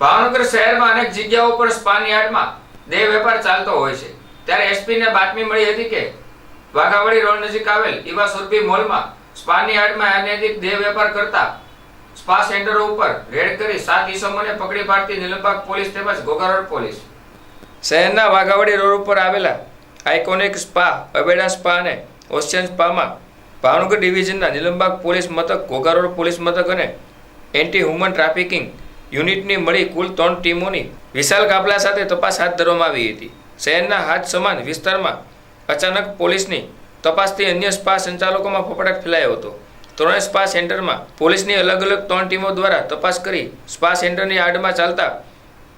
ભાવનગર શહેરમાં અનેક જગ્યાઓ પર સ્પાની યાર્ડમાં દેહ વેપાર ચાલતો હોય છે. ત્યારે એસપીને બાતમી મળી હતી કે વાઘાવાડી રોડ નજીક આવેલ ઈવા સુરભી મોલમાં સ્પાની યાર્ડમાં અનૈતિક દેહ વેપાર કરતા સ્પા સેન્ટરો ઉપર રેડ કરી સાત ઈસમોને પકડી પાડતી નીલમબાગ પોલીસ તેમજ ઘોઘારોડ પોલીસ. શહેરના વાઘાવાડી રોડ ઉપર આવેલા આઇકોનિક સ્પા, અબેડા સ્પા અને ઓશિયન સ્પામાં ભાવનગર ડિવિઝનના નીલમબાગ પોલીસ મથક ગોગારોડ પોલીસ મથક અને એન્ટી હ્યુમન ટ્રાફિકિંગ યુનિટની મળી કુલ ત્રણ ટીમોની વિશાલ કાફલા સાથે તપાસ હાથ ધરવામાં આવી હતી. શહેરના હાથ સમાન વિસ્તારમાં અચાનક પોલીસની તપાસથી અન્ય સ્પા સંચાલકોમાં ફફડાટ ફેલાયો હતો. ત્રણેય સ્પા સેન્ટરમાં પોલીસની અલગ અલગ ત્રણ ટીમો દ્વારા તપાસ કરી સ્પા સેન્ટરની આડમાં ચાલતા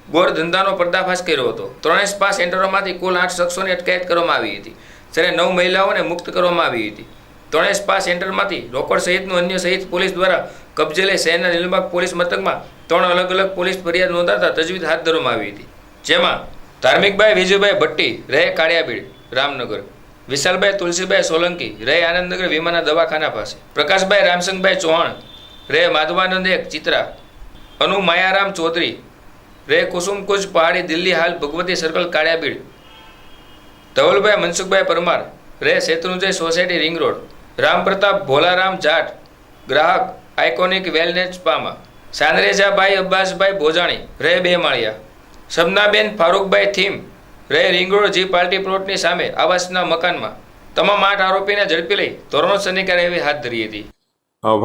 ગોર ધંધાનો પર્દાફાશ કર્યો હતો. ત્રણેય સ્પા સેન્ટરોમાંથી કુલ આઠ શખ્સોની અટકાયત કરવામાં આવી હતી જ્યારે નવ મહિલાઓને મુક્ત કરવામાં આવી હતી. ત્રણેય સ્પા સેન્ટરમાંથી રોકડ સહિતનું અન્ય સહિત પોલીસ દ્વારા કબજે લઈ શહેરના નીલબાગ પોલીસ મથકમાં ત્રણ અલગ અલગ પોલીસ ફરિયાદ નોંધાતા તજવીજ હાથ ધરવામાં આવી હતી. જેમાં ધાર્મિકભાઈ વિજયભાઈ ભટ્ટી રહે કાળિયાબીડ, રામનગર, વિશાલભાઈ તુલસીભાઈ સોલંકી રહે આનંદનગર વિમાના દવાખાના પાસે, પ્રકાશભાઈ રામસંગભાઈ ચૌહાણ રહે માધવાનંદ એક ચિત્રા, અનુ માયારામ ચૌધરી, રે કુસુમકુજ પહાડી દિલ્હી હાલ ભગવતી સર્કલ કાળિયાબીડ, ધવલભાઈ મનસુખભાઈ પરમાર, રે Shatrunjay society ring road Ram Pratap Bholaram Jat, ગ્રાહક આઇકોનિક વેલનેસ સ્પામાં સાંદરેજાભાઈ અબ્બાસભાઈ ભોજાણી, રે બે માળિયા. શબનાબેન ફારૂકભાઈ થીમ, રે રિંગ જી પાર્ટી પ્લોટની સામે આવાસના મકાનમાં. તમામ આઠ આરોપીને ઝડપી લઈ ધોરણસરની કાર્યવાહી હાથ ધરી હતી.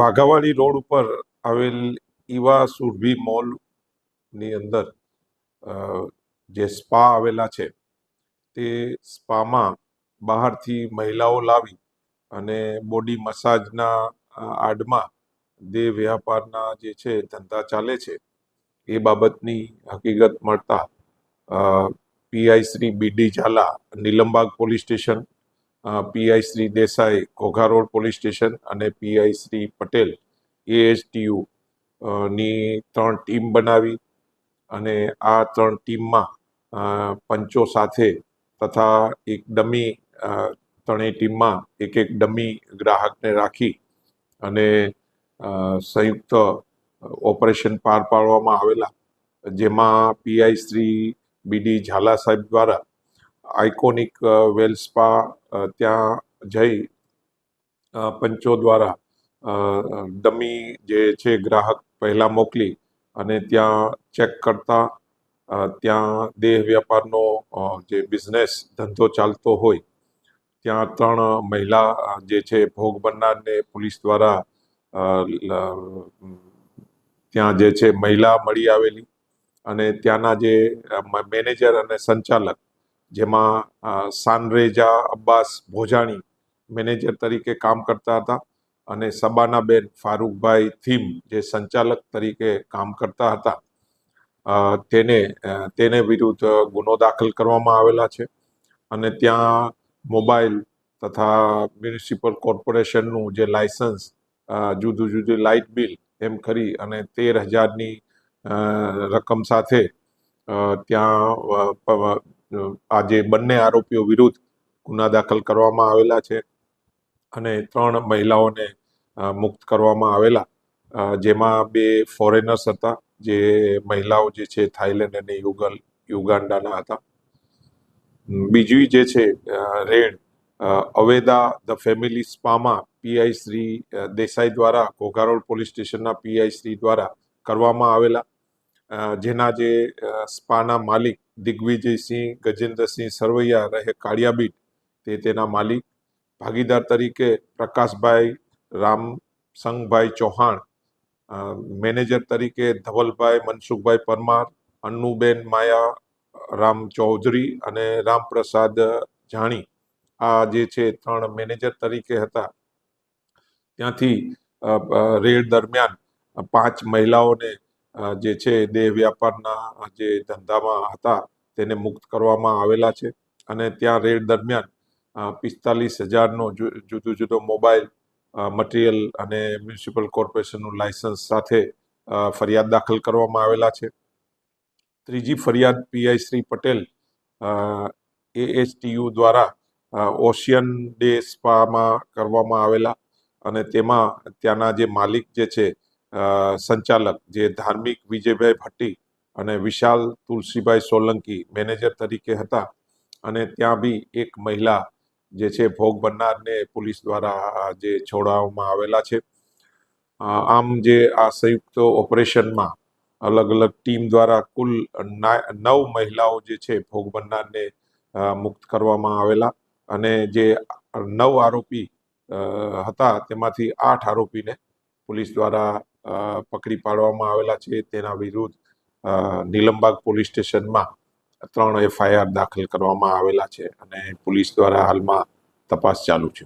વાઘાવાડી રોડ ઉપર આવેલ ઈવા સુરભી મોલની અંદર જે સ્પા આવેલા છે, તે સ્પામાં બહારથી મહિલાઓ લાવી અને બોડી મસાજના આડમાં દેહ વ્યાપારના જે છે ધંધા ચાલે છે, એ બાબતની હકીકત મળતા PI Shri B D Jhala, Nilambaug police station PI Shri Desai Ghogha road police station અને પીઆઈ શ્રી પટેલ એએસટીયુ ની ત્રણ ટીમ બનાવી અને આ ત્રણ ટીમમાં પંચો સાથે તથા એક ડમી ત્રણેય ટીમમાં એક એક ડમી ગ્રાહકને રાખી અને સંયુક્ત ઓપરેશન પાર પાડવામાં આવેલા. જેમાં પીઆઈ શ્રી બીડી ઝાલા સાહેબ દ્વારા આઇકોનિક વેલ સ્પા ત્યાં જઈ પંચો દ્વારા ડમી જે છે ગ્રાહક પહેલાં મોકલી અને ત્યાં ચેક કરતા ત્યાં દેહ વ્યાપારનો જે બિઝનેસ ધંધો ચાલતો હોય ત્યાં ત્રણ મહિલા જે છે, ભોગ બનનારને પોલીસ દ્વારા ત્યાં જે છે, મહિલા મળી આવેલી અને ત્યાંના જે મેનેજર અને સંચાલક, જેમાં સાનરેજા અબ્બાસ ભોજાણી મેનેજર તરીકે કામ કરતા હતા અને સબાનાબેન ફારૂકભાઈ થીમ જે સંચાલક તરીકે કામ કરતા હતા. તેને તેને વિરુદ્ધ ગુનો દાખલ કરવામાં આવેલા છે અને ત્યાં મોબાઈલ તથા મ્યુનિસિપલ કોર્પોરેશનનું જે લાયસન્સ જુદું જુદું લાઇટ બિલ એમ કરી અને તેર હજારની રકમ સાથે ત્યાં અ, પ- આ જે બંને આરોપીઓ વિરુદ્ધ ગુના દાખલ કરવામાં આવેલા છે અને ત્રણ મહિલાઓને મુક્ત કરવામાં આવેલા જેમાં બે ફોરેનર્સ હતા જે મહિલાઓ જે છે થાઈલેન્ડ અને યુગલ યુગાન્ડાના હતા. બીજી જે છે રેડ અવેદા ધ ફેમિલી સ્પામાં પીઆઈ શ્રી દેસાઈ દ્વારા ઘોઘારોડ પોલીસ સ્ટેશનના પીઆઈ શ્રી દ્વારા કરવામાં આવેલા. જેના જે સ્પાના માલિક દિગ્વિજયસિંહ, ગજેન્દ્રસિંહ સરવૈયા રહે કાળિયાબીટ, તે તેના માલિક. ભાગીદાર તરીકે પ્રકાશભાઈ રામસંગભાઈ ચૌહાણ મેનેજર તરીકે ધવલભાઈ મનસુખભાઈ પરમાર, અન્નુબેન માયા રામ ચૌધરી અને રામપ્રસાદ જાણી આ જે છે ત્રણ મેનેજર તરીકે હતા. ત્યાંથી રેડ દરમિયાન પાંચ મહિલાઓને જે છે દેહ વ્યાપારના જે ધંધામાં હતા તેને મુક્ત કરવામાં આવેલા છે. અને ત્યાં રેડ દરમિયાન પિસ્તાલીસ હજારનો જુદો જુદો મોબાઈલ મટીરિયલ અને મ્યુનિસિપલ કોર્પોરેશનનું લાયસન્સ સાથે ફરિયાદ દાખલ કરવામાં આવેલા છે. ત્રીજી ફરિયાદ પીઆઈ શ્રી પટેલ એએચટીયુ દ્વારા ઓશિયન ડે સ્પામાં કરવામાં આવેલા અને તેમાં ત્યાંના જે માલિક જે છે સંચાલક જે ધાર્મિક વિજયભાઈ ભટ્ટી અને વિશાલ તુલસીભાઈ સોલંકી, મેનેજર તરીકે હતા અને ત્યાં બી એક મહિલા જે છે, ભોગ બનનારને પોલીસ દ્વારા જે છોડાવવામાં આવેલા છે. આમ જે આ સંયુક્ત ઓપરેશનમાં અલગ અલગ ટીમ દ્વારા કુલ નવ મહિલાઓ જે છે ભોગ બનનારને મુક્ત કરવામાં આવેલા અને જે નવ આરોપી હતા તેમાંથી આઠ આરોપીને પોલીસ દ્વારા પકડી પાડવામાં આવેલા છે. તેના વિરુદ્ધ નીલમબાગ પોલીસ સ્ટેશનમાં ત્રણ એફઆઈઆર દાખલ કરવામાં આવેલા છે અને પોલીસ દ્વારા હાલમાં તપાસ ચાલુ છે.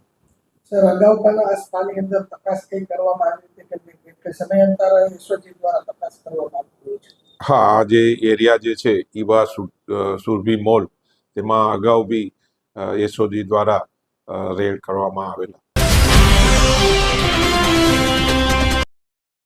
સર, અગાઉ પણ આ સ્થાનની અંદર તપાસ કઈ કરવામાં આવી હતી કે સમયાંતરે એસઓજી દ્વારા તપાસ કરવામાં આવી છે હા જે એરિયા જે છે, ઈવા સુરભી મોલ, તેમાં અગાઉ બી એસઓજી દ્વારા રેડ કરવામાં આવેલા.